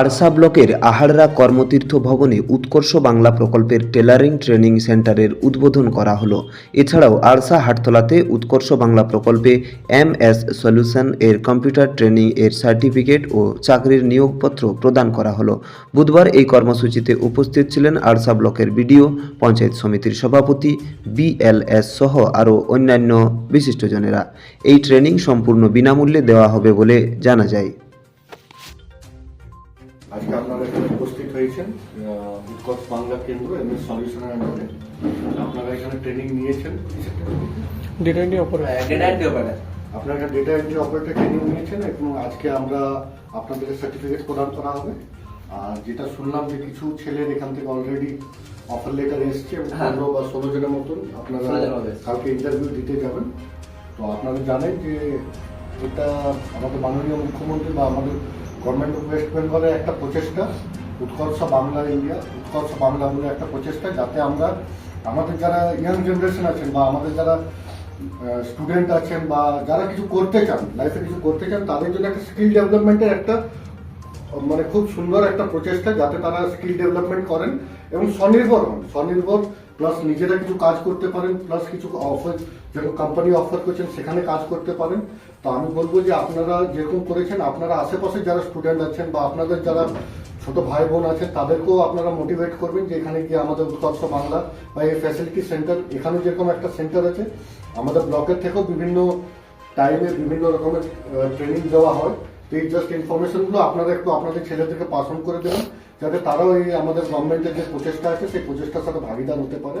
ARSA ব্লকের আহাররা কর্মতীর্থ ভবনে উৎকর্ষ বাংলা প্রকল্পের টেলারিং ট্রেনিং সেন্টারের উদ্বোধন করা হলো। এছাড়াও আরসা হাটতলাতে উৎকর্ষ বাংলা প্রকল্পে এম এস সলিউশন এর কম্পিউটার ট্রেনিং এর সার্টিফিকেট ও চাকরির নিয়োগপত্র প্রদান করা হলো। বুধবার এই কর্মসূচিতে উপস্থিত ছিলেন আরসা ব্লকের বিডিও, পঞ্চায়েত সমিতির সভাপতি বিএলএস সহ আরও অন্যান্য বিশিষ্টজনেরা। এই ট্রেনিং সম্পূর্ণ বিনামূল্যে দেওয়া হবে বলে জানা যায়। আজকে আপনারা এখানে উপস্থিত হয়েছেন। আহ, বাংলা কেন্দ্র এম এস সলিউশনের আন্ডারে আপনারা এখানে ট্রেনিং নিয়েছেন data entry operator data entry operator আপনারা ডেটা এন্ট্রি অপারেটর ট্রেনিং নিয়েছেন এবং আজকে আমরা আপনাদেরকে সার্টিফিকেট প্রদান করা হবে। আর যেটা শুনলাম যে কিছু ছেলের এখান থেকে অলরেডি অফার লেটার এসছে। পনেরো বা ষোলো জনের মতন আপনারা 16 জনের মতো এসছে। কালকে ইন্টারভিউ দিতে যাবেন। তো আপনারা জানেন যে এটা আমাদের মাননীয় মুখ্যমন্ত্রী বা আমাদের গভর্নমেন্ট অফ ওয়েস্ট বেঙ্গলের একটা প্রচেষ্টা, উৎকর্ষ বাংলা ইন্ডিয়া উৎকর্ষ বাংলা বলে একটা প্রচেষ্টা যাতে আমরা, আমাদের যারা ইয়াং জেনারেশন আছেন বা আমাদের যারা স্টুডেন্ট আছেন বা যারা কিছু করতে চান লাইফে কিছু করতে চান, তাদের জন্য একটা স্কিল ডেভেলপমেন্টের একটা মানে খুব সুন্দর একটা প্রচেষ্টা যাতে তারা স্কিল ডেভেলপমেন্ট করেন এবং স্বনির্ভর হন। স্বনির্ভর প্লাস নিজেরা কিছু কাজ করতে পারেন প্লাস কিছু অফার যেরকম কোম্পানি অফার করছেন, সেখানে কাজ করতে পারেন। তো আমি বলব যে আপনারা যেরকম করেছেন, আপনারা আশেপাশে যারা স্টুডেন্ট আছেন বা আপনাদের যারা ছোট ভাই বোন আছেন, তাদেরকেও আপনারা মোটিভেট করবেন যে এখানে গিয়ে আমাদের উৎকর্ষ বাংলা বা এই ফ্যাসিলিটি সেন্টার এখানে যেরকম একটা সেন্টার আছে, আমাদের ব্লকের থেকেও বিভিন্ন টাইমে বিভিন্ন রকমের ট্রেনিং দেওয়া হয়। তো এই জাস্ট ইনফরমেশনগুলো আপনারা একটু আপনাদের ছেলেদেরকে পাস অন করে দেবেন। যাতে তারাও এই আমাদের গভর্নমেন্টের যে প্রচেষ্টা আছে সেই প্রচেষ্টার সাথে ভাগিদার হতে পারে।